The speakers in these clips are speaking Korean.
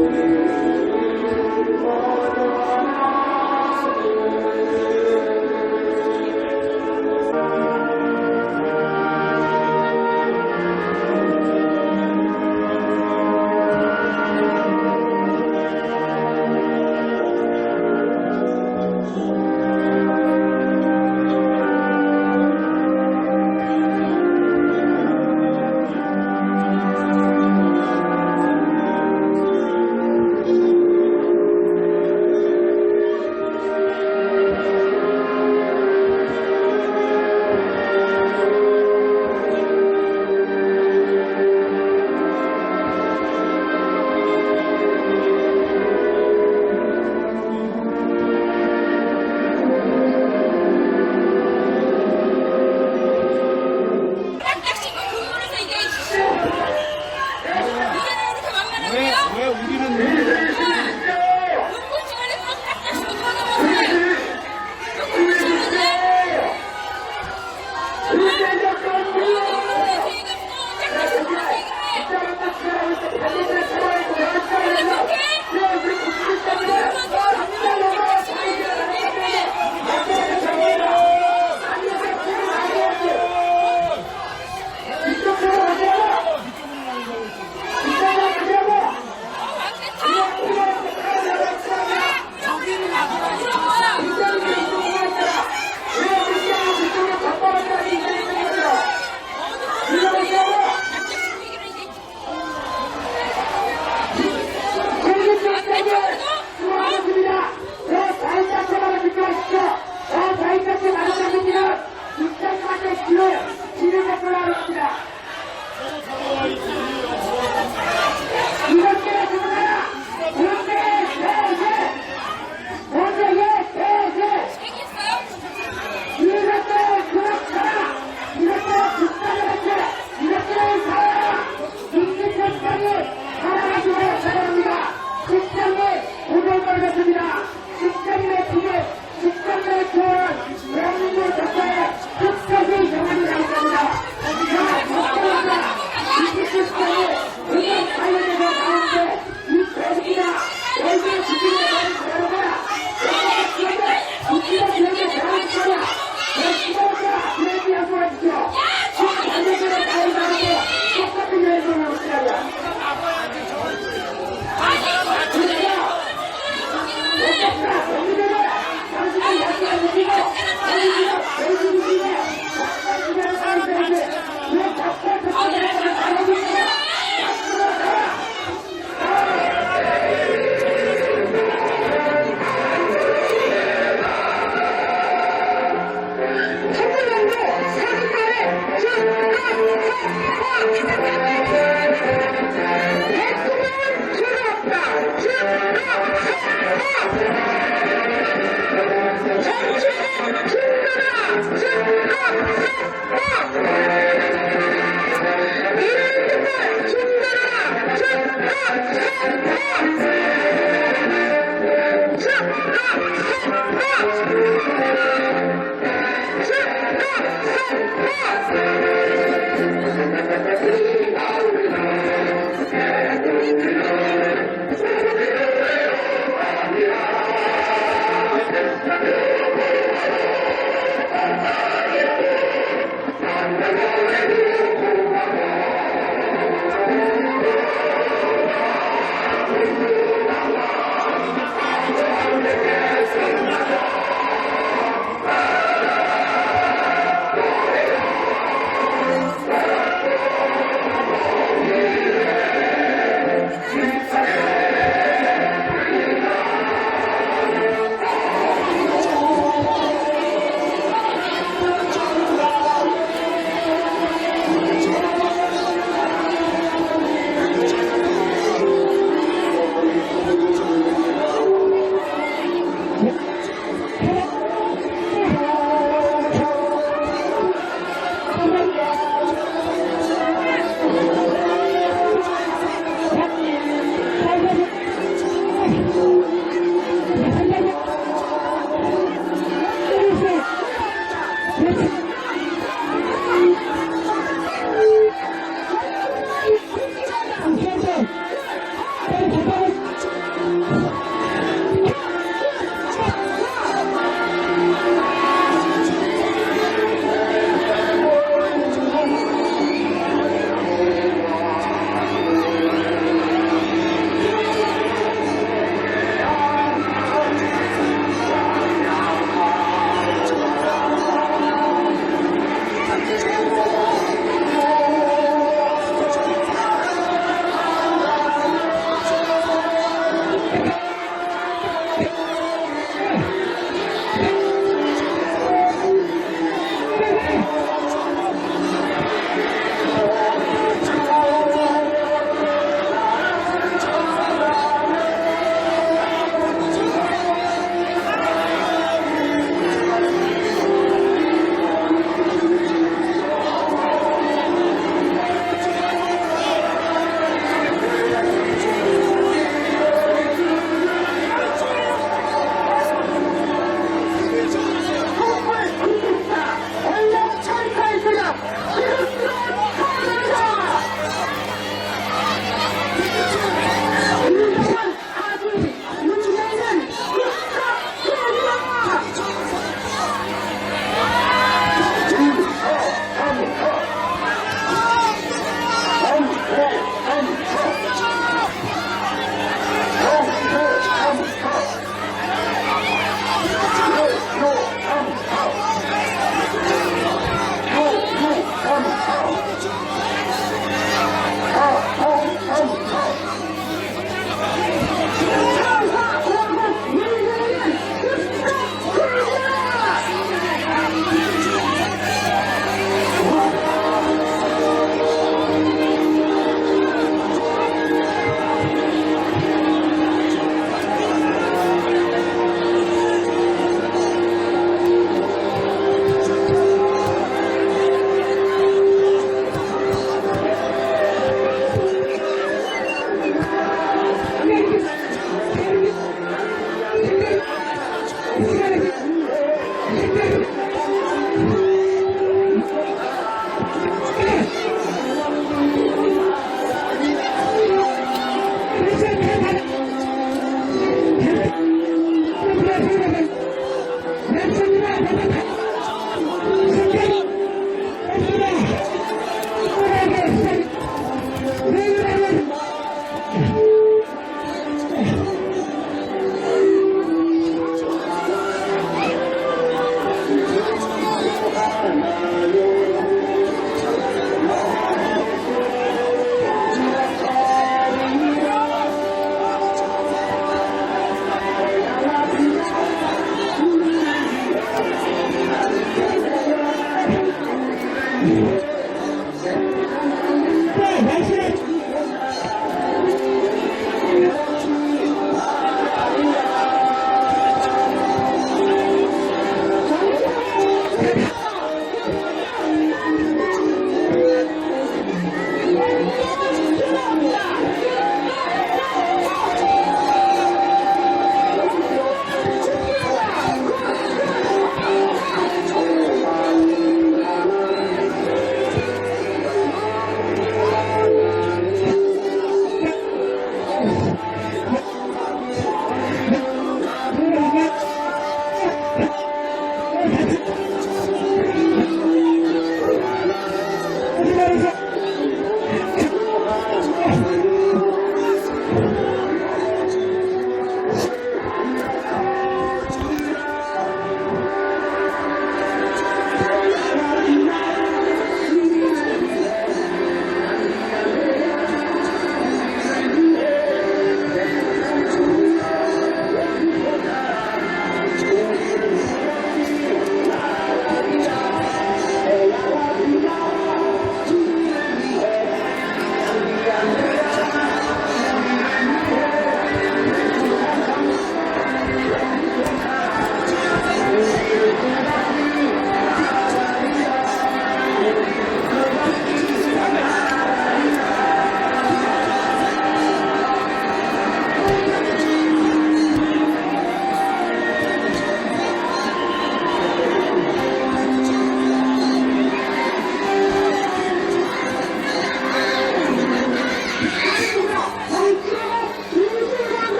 Amen.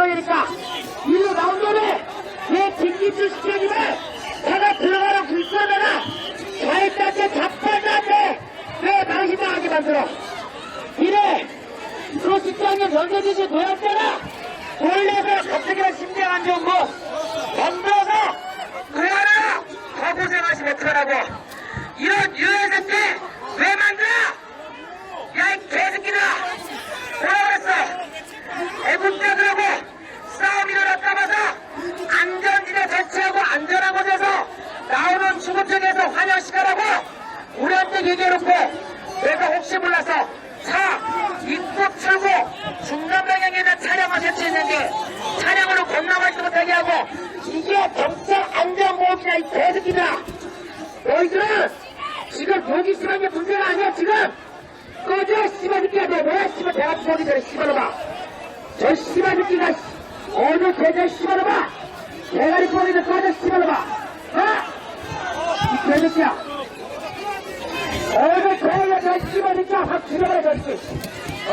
거니까 일로 나온 다음에 내 김기춘 시장님을 내가 들어가라 불쏘다가 자했다한테 잡혔다한테 왜 방심당하게 만들어. 이래 그 시장님 연세지시 도약자가 원래서 갑자기 심장 안 좋은 거. 덤벼서 그 하나 더 고생하시면 어떡하라고. 이런 유해생 때왜 만들어? 야이 개새끼들아. 뭐라 그랬어? 애국자들하고 싸움이 일어났다 봐서 안전지대 대체하고 안전한 곳에서 나오는 주거층에서 환영시켜라고 우리한테 얘기해놓고 내가 혹시 몰라서 차 입구 출구 중간 방향에 있는 차량을 설치했는데 차량으로 건너가지도 못하게 하고 이게 경찰 안전보험이야 이 개새끼들아. 너희들은 지금 여기 심한 게 문제가 아니야 지금. 꺼져 씨발 새끼야. 너 뭐야 씨발. 대가 부서기 전에 씨발놈아. 저 씨발 새끼가 어느 개자 씨발놈아 대가리 전에 꺼져 씨발놈아 어? 이 개새끼야. 어느 개가 저 씨발 새끼야 확 죽여버려 저 새끼 어?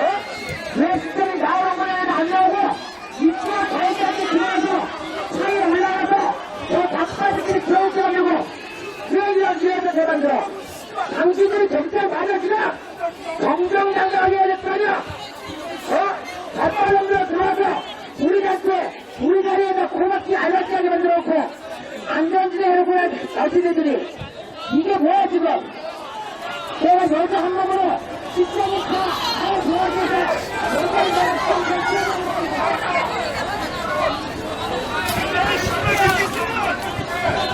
왜 시점이 나오는 거야 안 나오고. 이쪽으로 자기한테 들어가서 차에 올라가서 저 새끼를 겨우게 하려고 왜 이런 기회에서 대만들어. 당신들이 경찰 맞아주나 정정당당하게 해야 될 거 아니야. 어? 닭발놈들 들어와서 우리한테 우리 자리에다 고맙게 알락하게 만들어 놓고 안전지대 해놓고 자신들이. 이게 뭐야 지금? 내가 여자 한 몸으로 직장에 가, 가 도와줘서 여자를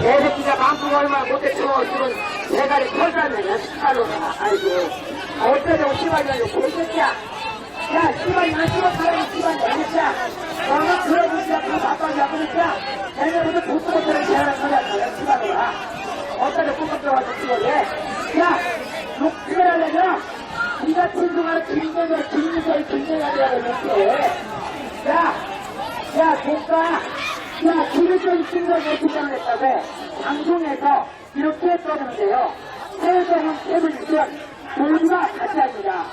개새끼가 방송 얼마 못했어 지금 대가리 털잖네. 시발로 아이고 어쩌자고 시발이냐고 개새끼야 야 시발이나 시발이나 시발이나 진짜 너가 그러니까 그 바빠냐 그러니까 내년부터 독도 못하는 제안을 하냐 시발로라 어쩌자 꿈쩍 와서 찍어래 야 욕을 하려면 니 같은 동안에 김정은 김민철 김정은이라고 이렇게 야, 야, 국가, 야, 기술적인 신경을 주장했다고 방송에서 이렇게 떠드는데요. 해외적인 태블릿은 모두가 같이 합니다.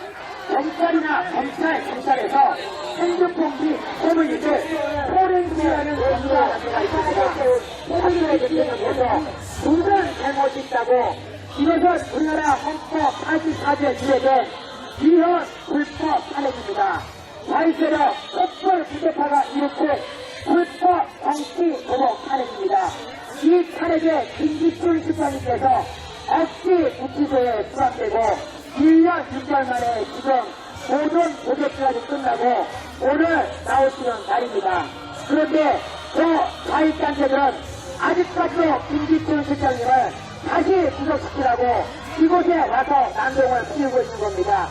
경찰이나 검찰, 경찰에서 핸드폰 및 포렌시하는 경우가 가져가 있습니다. 사실에 대해서 무슨 잘못이 있다고 이것은 우리나라 헌법 84조에 기재된 위헌 불법 탄핵입니다. 자유세력 촛불 부대파가 일으킨 불법 정치 도복 탄핵입니다. 이 탄핵에 김기춘 수장님께서 억지 구치소에 수감되고 1년 6개월 만에 지금 모든 도적기간이 끝나고 오늘 나오시는 날입니다. 그런데 저 자익단체들은 아직까지도 김기춘 실장님을 다시 구속시키라고 이곳에 와서 난동을 피우고 있는 겁니다.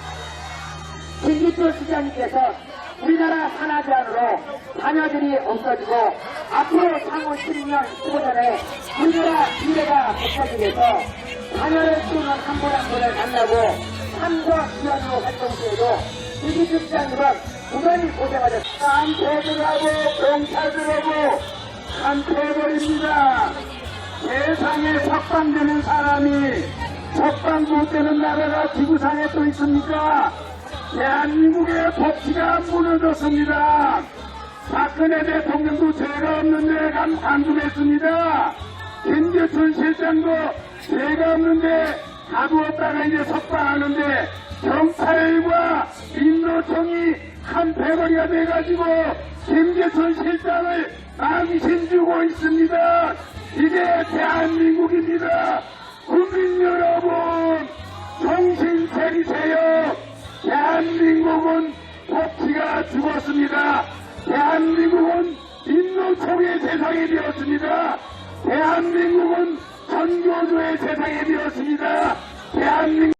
김기춘 시장님께서 우리나라 산하 제한으로 자녀들이 없어지고 앞으로 향후 12년, 15년에 우리나라 미래가 위해서 자녀를 키우는 한분한 분을 만나고 참전위원으로 활동 중에도 김기춘 시장님은 부단히 고생하셨습니다. 한패들하고 경찰들하고 한패버립니다. 세상에 석방되는 사람이 석방 못되는 나라가 지구상에 또 있습니까? 대한민국의 법치가 무너졌습니다. 박근혜 대통령도 죄가 없는데 간 감금했습니다. 김재춘 실장도 죄가 없는데 가두었다가 이제 석방하는데 경찰과 민노총이 한 패거리가 돼가지고 김재춘 실장을 망신 주고 있습니다. 이게 대한민국입니다. 국민 여러분 정신 차리세요. 대한민국은 법치가 죽었습니다. 대한민국은 민노총의 세상이 되었습니다. 대한민국은 선교조의 세상이 되었습니다. 대한민국